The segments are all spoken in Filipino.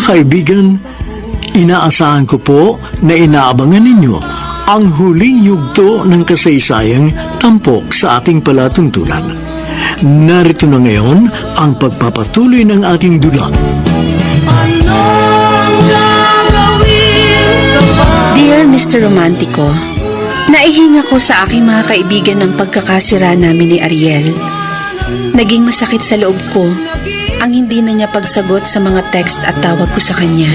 Mga kaibigan, inaasahan ko po na inaabangan ninyo ang huling yugto ng kasaysayang tampok sa ating palatuntunan. Narito na ngayon ang pagpapatuloy ng ating dulang. Dear Mr. Romantico, naihinga ko sa aking mga kaibigan ng pagkakasira namin ni Ariel. Naging masakit sa loob ko ang hindi na niya pagsagot sa mga text at tawag ko sa kanya.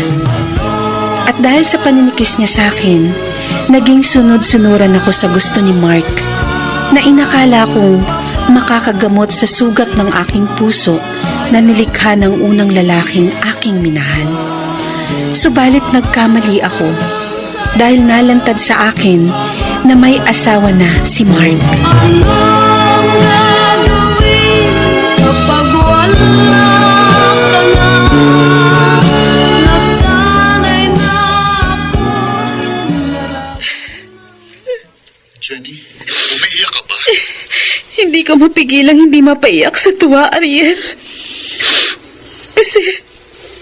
At dahil sa paninikis niya sa akin, naging sunod-sunuran ako sa gusto ni Mark na inakala kong makakagamot sa sugat ng aking puso na nilikha ng unang lalaking aking minahal. Subalit nagkamali ako dahil nalantad sa akin na may asawa na si Mark. Jenny, ka mapigilang hindi mapaiyak sa tuwa, Ariel. Kasi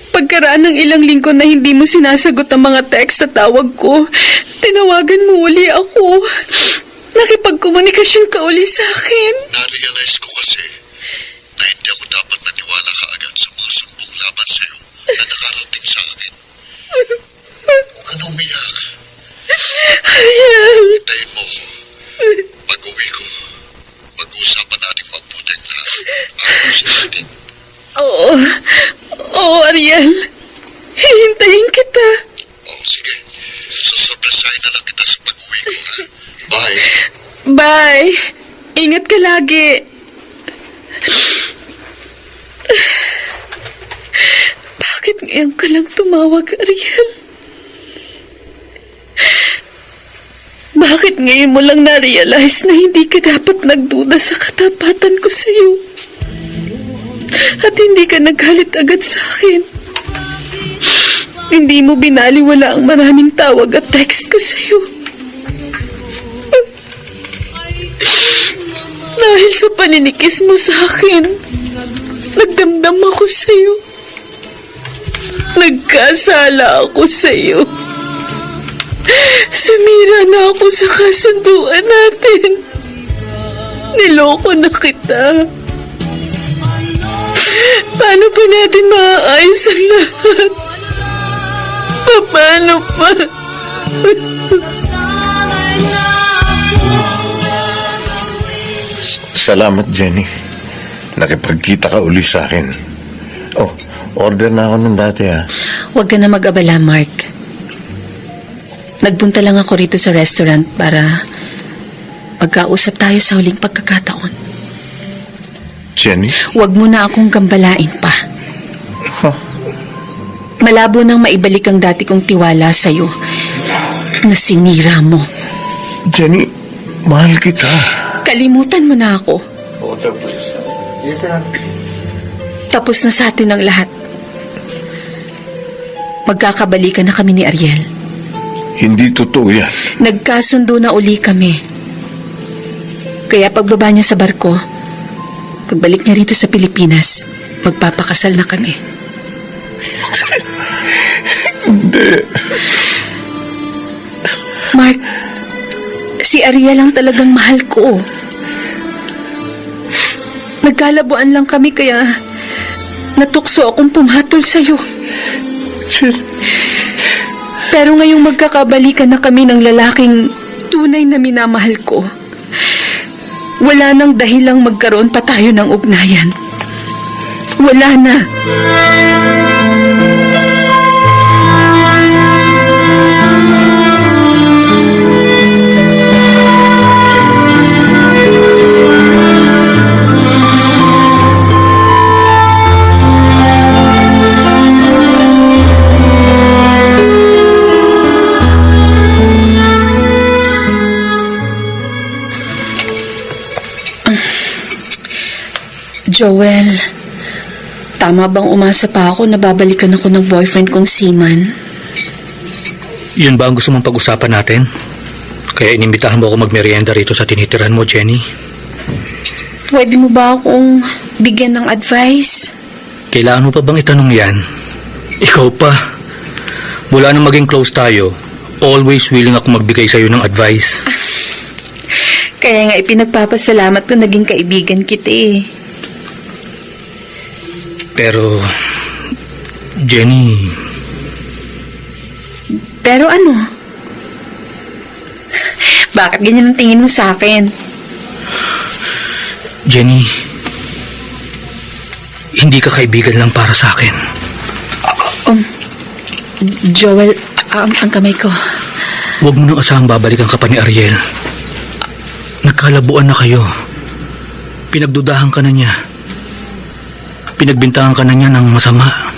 pagkaraan ng ilang linggo na hindi mo sinasagot ang mga text at tawag ko, tinawagan mo uli ako. Nakipagkomunikasyon ka uli sa akin. Na-realize ko kasi na hindi ako dapat maniwala kaagad sa mga sumbong laban sa'yo na nakarating sa akin. Ano umiyak? Ariel, Hintayin mo ko. Pag-uwi ko, pag-uusapan natin mabuti lahat. Ayusin natin. oo. Oo, Ariel. Hihintayin kita. Oh, sige. Susurpresahin na lang kita sa pag-uwi ko. ha? Bye. Bye. Ingat ka lagi. Bakit ngayon ka lang tumawag, Ariel? Bakit ngayon mo lang na-realize na hindi ka dapat nagduda sa katapatan ko sa iyo? At hindi ka naghalit agad sa akin? Hindi mo binaliwala ang maraming tawag at text ko sa iyo. Dahil sa paninikis mo sa akin, nagdamdam ako sa iyo. Nagkasala ako sa iyo. Sumira na ako sa kasunduan natin. Niloko na kita. Paano pa natin maaayos ang lahat? Paano pa? Salamat, Jenny. Nakipagkita ka uli sa akin. Oh, order na ako ng dati ah. Huwag ka na mag-abala, Mark. Nagpunta lang ako rito sa restaurant para magkausap tayo sa huling pagkakataon. Jenny? Huwag mo na akong gambalain pa. Huh. Malabo nang maibalik ang dati kong tiwala sa'yo na sinira mo. Jenny, mahal kita. Kalimutan mo na ako. Order, please. Tapos na sa atin ang lahat. Magkakabalikan na kami ni Ariel. Hindi totoo yan. Nagkasundo na uli kami. Kaya pagbaba niya sa barko, pagbalik niya rito sa Pilipinas, magpapakasal na kami. Hindi. Mark, si Ariel ang talagang mahal ko. Nagkalabuan lang kami kaya natukso akong pumatol sa'yo. Jenny, Pero ngayong magkakabalikan na kami ng lalaking tunay na minamahal ko, wala nang dahilang magkaroon pa tayo ng ugnayan. Wala na. Joel, tama bang umasa pa ako na babalikan ako ng boyfriend kong Seaman? Yun ba ang gusto mong pag-usapan natin? Kaya inimbitahan mo ako magmerienda rito sa tinitirahan mo, Jenny. Pwede mo ba akong bigyan ng advice? Kailangan mo pa bang itanong yan? Ikaw pa. Mula nang maging close tayo, always willing ako magbigay sa'yo ng advice. Kaya nga ipinagpapasalamat ko naging kaibigan kita eh. Pero, Jenny, Pero ano? Bakit ganyan ang tingin mo sa akin? Jenny, hindi ka kaibigan lang para sa akin. Um, Joel, um, ang kamay ko. Huwag mo nang asahang babalikan ka pa ni Ariel. Nagkalabuan na kayo. Pinagdudahan ka na niya. Pinagbintangan ka na niya ng masama.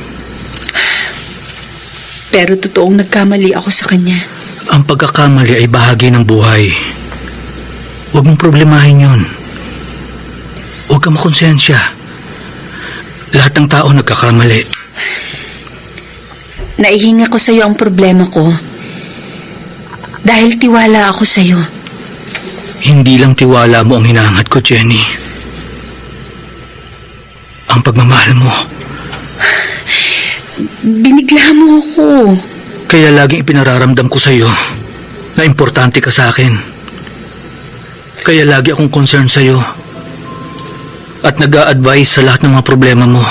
Pero totoong nagkamali ako sa kanya. Ang pagkakamali ay bahagi ng buhay. Huwag mong problemahin yun. Huwag ka makonsensya. Lahat ng tao nagkakamali. Naihinga ko sa'yo ang problema ko. Dahil tiwala ako sa'yo. Hindi lang tiwala mo ang hinahangad ko, Jenny. Ang pagmamahal mo. Binigla mo ako. Kaya laging ipinararamdam ko sa'yo na importante ka sa akin. Kaya lagi akong concerned sa'yo at nag advise sa lahat ng mga problema mo.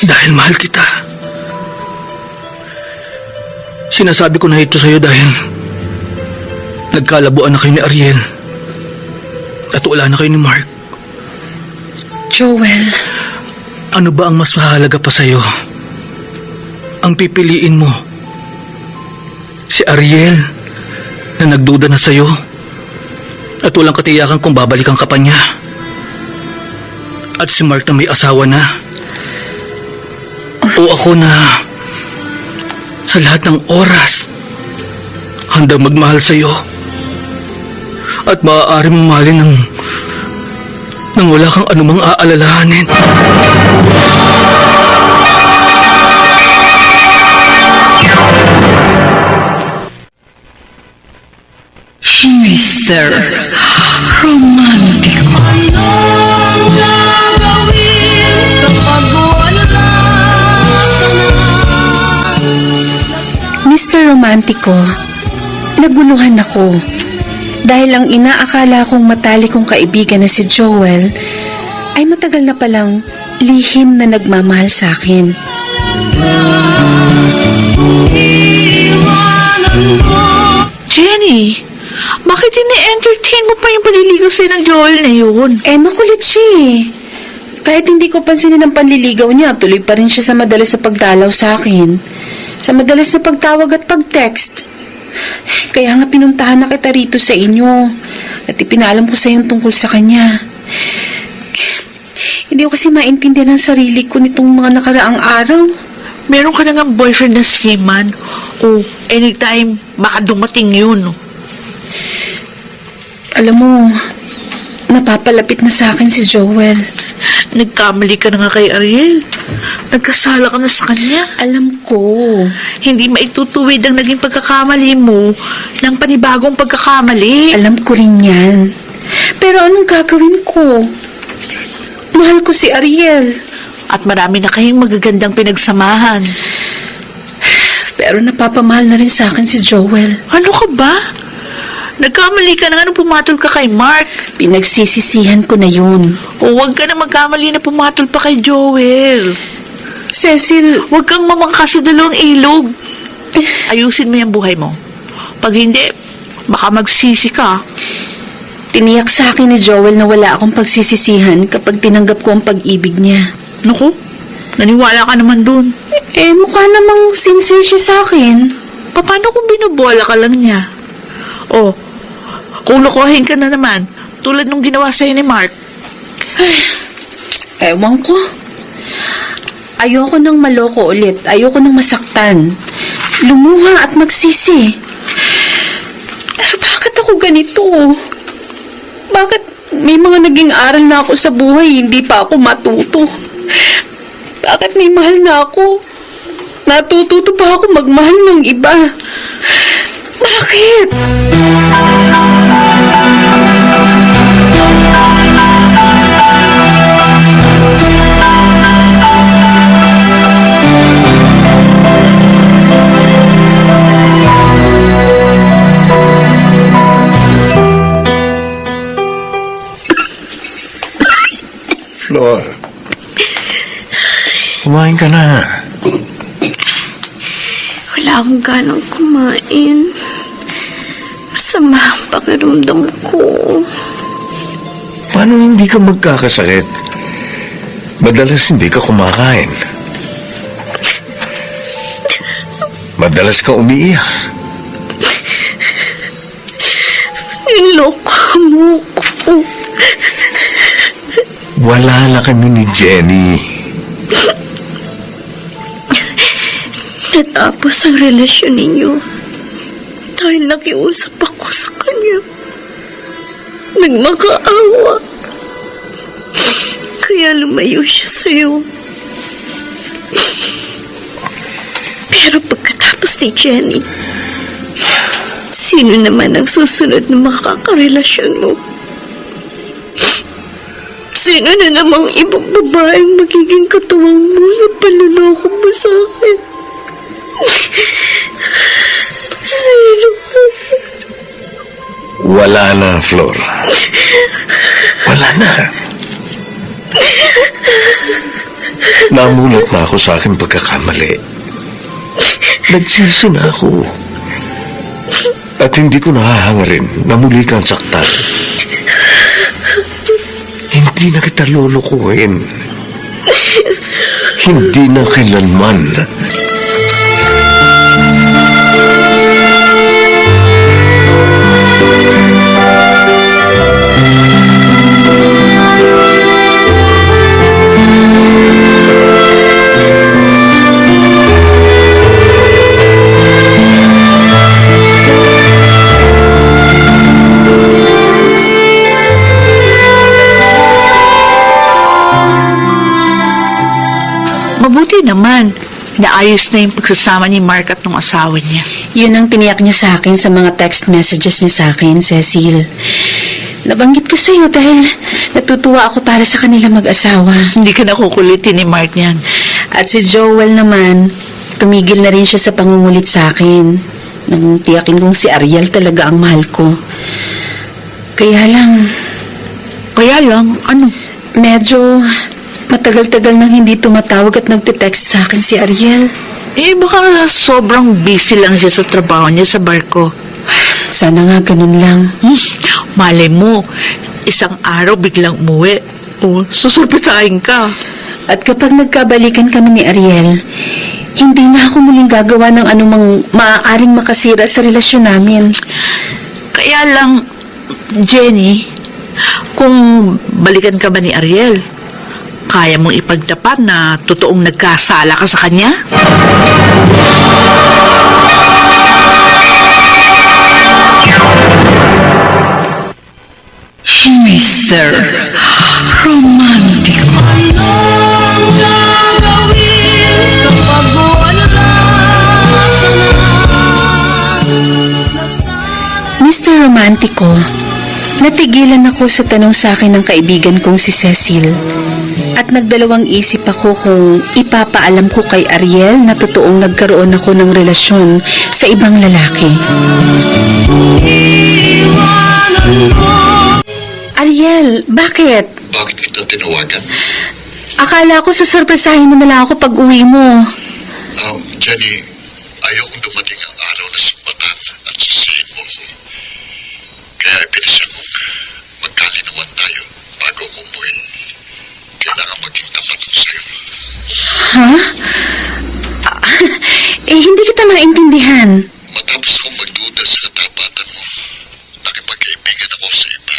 Dahil mahal kita. Sinasabi ko na ito sa'yo dahil nagkalabuan na kayo ni Ariel at wala na kayo ni Mark. Joel, Ano ba ang mas mahalaga pa sa'yo? Ang pipiliin mo? Si Ariel na nagduda na sa'yo at walang katiyakan kung babalikan ka pa niya. At si Mark na may asawa na. O ako na sa lahat ng oras handang magmahal sa'yo at maaari mong mahalin ng nang wala kang anumang aalalahanin. Mr. Romantico. Mr. Romantico, naguluhan ako. Dahil ang inaakala kong matali kong kaibigan na si Joel ay matagal na palang lihim na nagmamahal sa akin. Jenny, bakit ini-entertain mo pa yung paliligaw sa'yo ng Joel na yun? Eh, makulit siya eh. Kahit hindi ko pansinin ang panliligaw niya, tuloy pa rin siya sa madalas na pagdalaw sa akin. Sa madalas na pagtawag at pag-text. Kaya nga pinuntahan na kita rito sa inyo. At ipinalam ko sa iyo tungkol sa kanya. Hindi ko kasi maintindihan ang sarili ko nitong mga nakaraang araw. Meron ka na nga boyfriend na skiman. O, anytime, baka dumating yun. Alam mo, napapalapit na sa akin si Joel. Nagkamali ka na nga kay Ariel. Nagkasala ka na sa kanya. Alam ko. Hindi maitutuwid ang naging pagkakamali mo ng panibagong pagkakamali. Alam ko rin yan. Pero anong gagawin ko? Mahal ko si Ariel. At marami na kayong magagandang pinagsamahan. Pero napapamahal na rin sa akin si Joel. Ano ka ba? Nagkamali ka na nga nung pumatol ka kay Mark. Pinagsisisihan ko na yun. O huwag ka na magkamali na pumatol pa kay Joel. Cecil, Huwag kang mamangkas sa dalawang ilog. Ayusin mo yung buhay mo. Pag hindi, baka magsisi ka. tiniyak sa akin ni Joel na wala akong pagsisisihan kapag tinanggap ko ang pag-ibig niya. Naku, naniwala ka naman dun. Eh, mukha namang sincere siya sa akin. Paano kung binubola ka lang niya? O, kung lokohin ka na naman, tulad nung ginawa sa'yo ni Mark. Ewan ko. Ayoko nang maloko ulit. Ayoko nang masaktan. Lumuha at magsisi. Pero bakit ako ganito? Bakit may mga naging aral na ako sa buhay, hindi pa ako matuto? Bakit may mahal na ako? Natututo pa ako magmahal ng iba. Bakit? Flor. Kumain ka na. Wala akong ganang kumain. Masama ang pakiramdam ko. Paano hindi ka magkakasakit? Madalas hindi ka kumakain. Madalas ka umiiyak. Niloko mo ko. Wala na kami ni Jenny. Natapos ang relasyon ninyo. Dahil nakiusap ako sa kanya. Nagmakaawa. Kaya lumayo siya sa'yo. Pero pagkatapos ni Jenny, sino naman ang susunod na makakarelasyon mo? Sino na namang ibang babaeng magiging katuwang mo sa panluloko mo sa akin? Sino? Wala na, Flor. Wala na. Namulat na ako sa aking pagkakamali. Nagsisi na ako. At hindi ko nahahangarin na muli kang saktan. Hindi na kita lulukuhin. Hindi na kailanman. Mabuti Naayos na yung pagsasama ni Mark at ng asawa niya. Yun ang tiniyak niya sa akin sa mga text messages niya sa akin, Cecil. Nabanggit ko sa'yo dahil natutuwa ako para sa kanila mag-asawa. Hindi ka nakukulitin ni Mark niyan. At si Joel naman, tumigil na rin siya sa pangungulit sa akin. Nang tiyakin kong si Ariel talaga ang mahal ko. Kaya lang, Kaya lang, ano? medyo matagal-tagal nang hindi tumatawag at nagte-text sa akin si Ariel. Eh, baka sobrang busy lang siya sa trabaho niya sa barko. Sana nga ganun lang. Hmm, malay mo, isang araw biglang umuwi. O, susurpresahin ka. At kapag nagkabalikan kami ni Ariel, hindi na ako muling gagawa ng anumang maaaring makasira sa relasyon namin. Kaya lang, Jenny, kung balikan ka ba ni Ariel, kaya mong ipagdapat na totoong nagkasala ka sa kanya? Mr. Romantic. Anong gagawin kapag wala? Mr. Romantico, natigilan ako sa tanong sa akin ng kaibigan kong si Cecil. At nagdalawang isip ako kung ipapaalam ko kay Ariel na totoong nagkaroon ako ng relasyon sa ibang lalaki. Ariel, bakit? Bakit kita tinawagan? Akala ko susurpresahin mo na lang ako pag uwi mo. Ah, Jenny, ayokong dumating ang araw na sumbatan at sisihin mo ko. Kaya ipinasya kong magkalinawan tayo umuwi. Kailangan maging tapat ko sa'yo. Ha? Ah, eh, hindi kita maintindihan. Matapos kong magduda sa katapatan mo, nakipagkaibigan ako sa iba.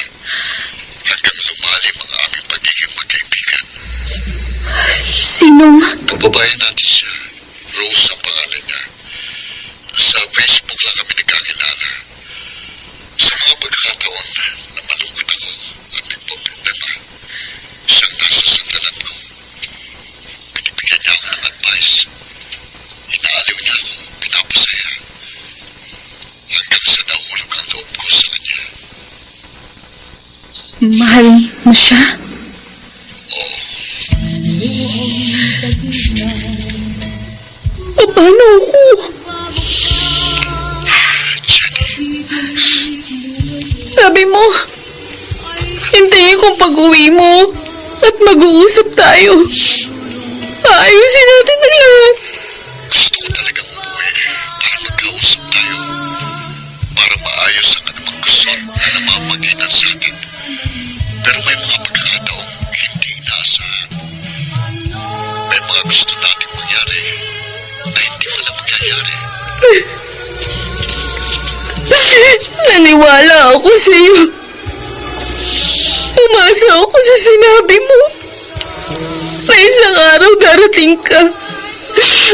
Hanggang lumalim ang aming pagiging magkaibigan. Sinong... Kababayan natin siya. Rose ang pangalan niya. Sa Facebook lang kami nagkakilala. Sa mga pagkakataon na malungkot ako at may problema, siyang nasa sandalan ko. Binibigyan niya ako ng advice. Inaaliw niya ako, pinapasaya. Hanggang sa nahulog ang loob ko sa kanya. Mahal mo siya? Paano ako? Sabi mo, hintayin kong pag-uwi mo. At mag-uusap tayo. Aayusin natin ang lahat. Gusto ko talagang umuwi para magkausap tayo. Para maayos ang anumang kusot na namamagitan sa atin. Pero may mga pagkakataong hindi inaasahan. May mga gusto nating mangyari na hindi pala mangyayari. Naniwala ako sa iyo. Umasa ako sa sinabi mo. Na isang araw darating ka.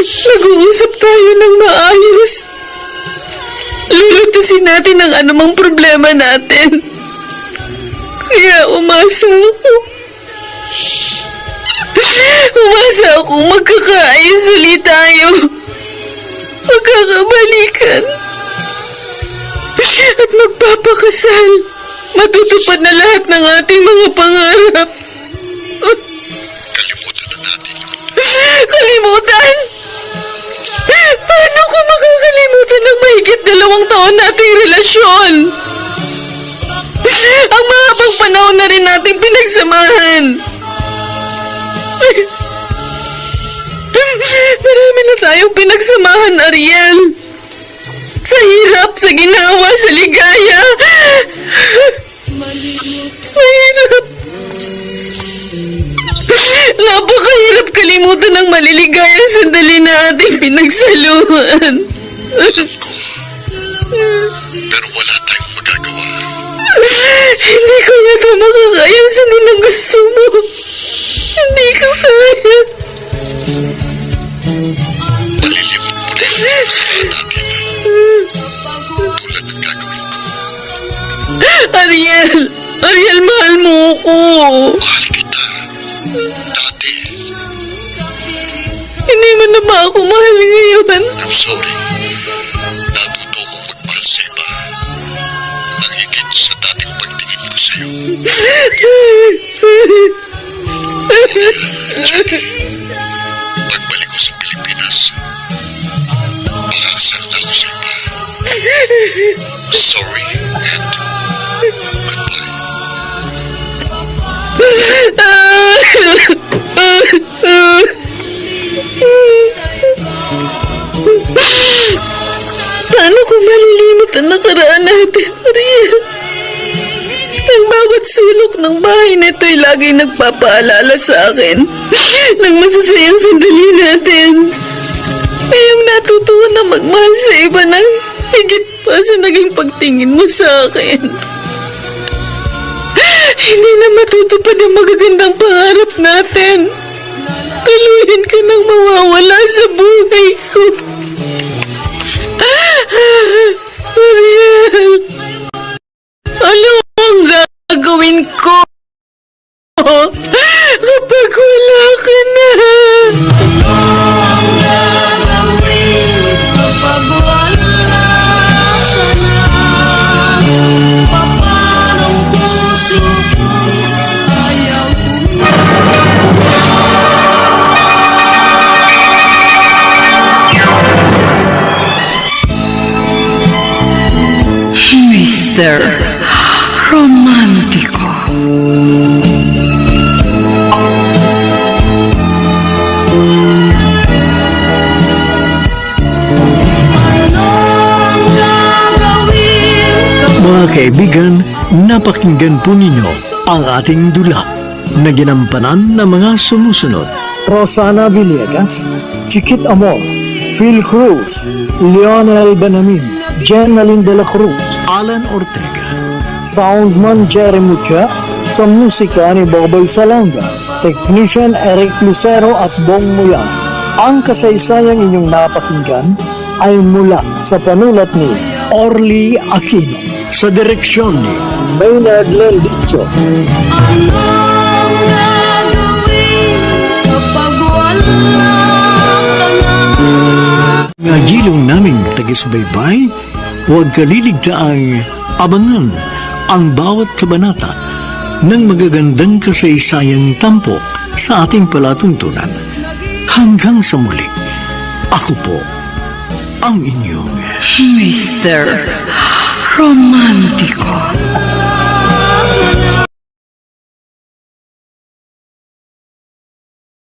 Nag-uusap tayo ng maayos. Lulutasin natin ang anumang problema natin. Kaya umasa ako. Umasa ako magkakaayos ulit tayo. Magkakabalikan. At magpapakasal. Matutupad na lahat ng ating mga pangarap. Kalimutan na natin yun. Kalimutan? Paano ko makakalimutan ng mahigit dalawang taon nating relasyon? Ang mahabang panahon na rin nating pinagsamahan. Marami na tayong pinagsamahan, Ariel. Sa hirap, sa ginawa, sa ligaya. Mahirap. Napakahirap kalimutan ng maliligayang sandali na ating pinagsaluhan. Pero wala tayong magagawa. Hindi ko yata makakayang sundin ang gusto mo. Hindi ko kaya. Malilimot mo rin ang nakaraan natin. Tulad ng gagawin ko. Ariel! Ariel, mahal mo ako. Mahal kita. Dati, Hindi mo na ba ako mahal ngayon? I'm sorry. Natuto kong magmahal sa iba. Nang higit sa dating pagtingin ko sa'yo. Pagbalik ko sa Pilipinas, makakasal na ako sa iba. Sorry and Paano ko malilimot ang nakaraan natin, Ariel? Ang bawat sulok ng bahay nito'y lagi nagpapaalala sa akin ng masasayang sandali natin. Ngayong natutuwa na magmahal sa iba ng higit pa sa naging pagtingin mo sa akin. Hindi na matutupad ang magagandang pangarap natin. Tuluyan ka nang mawawala sa buhay ko. Napakinggan po ninyo ang ating dula na ginampanan ng mga sumusunod. Rosana Villegas, Chiquit Amor, Phil Cruz, Lionel Benamin, Jenaline de la Cruz, Alan Ortega, Soundman Jerry Mucha, sa musika ni Boboy Salanga, Technician Eric Lucero at Bong Muyan. Ang kasaysayang inyong napakinggan ay mula sa panulat ni Orly Aquino, sa direksyon ni Maynard Lendicho, nga gilong naming tagisbaybay, huwag kaliligtaang abangan ang bawat kabanata ng magagandang kasaysayang tampok sa ating palatuntunan. Hanggang sa muli, ako po ang inyong Mr. Romantico.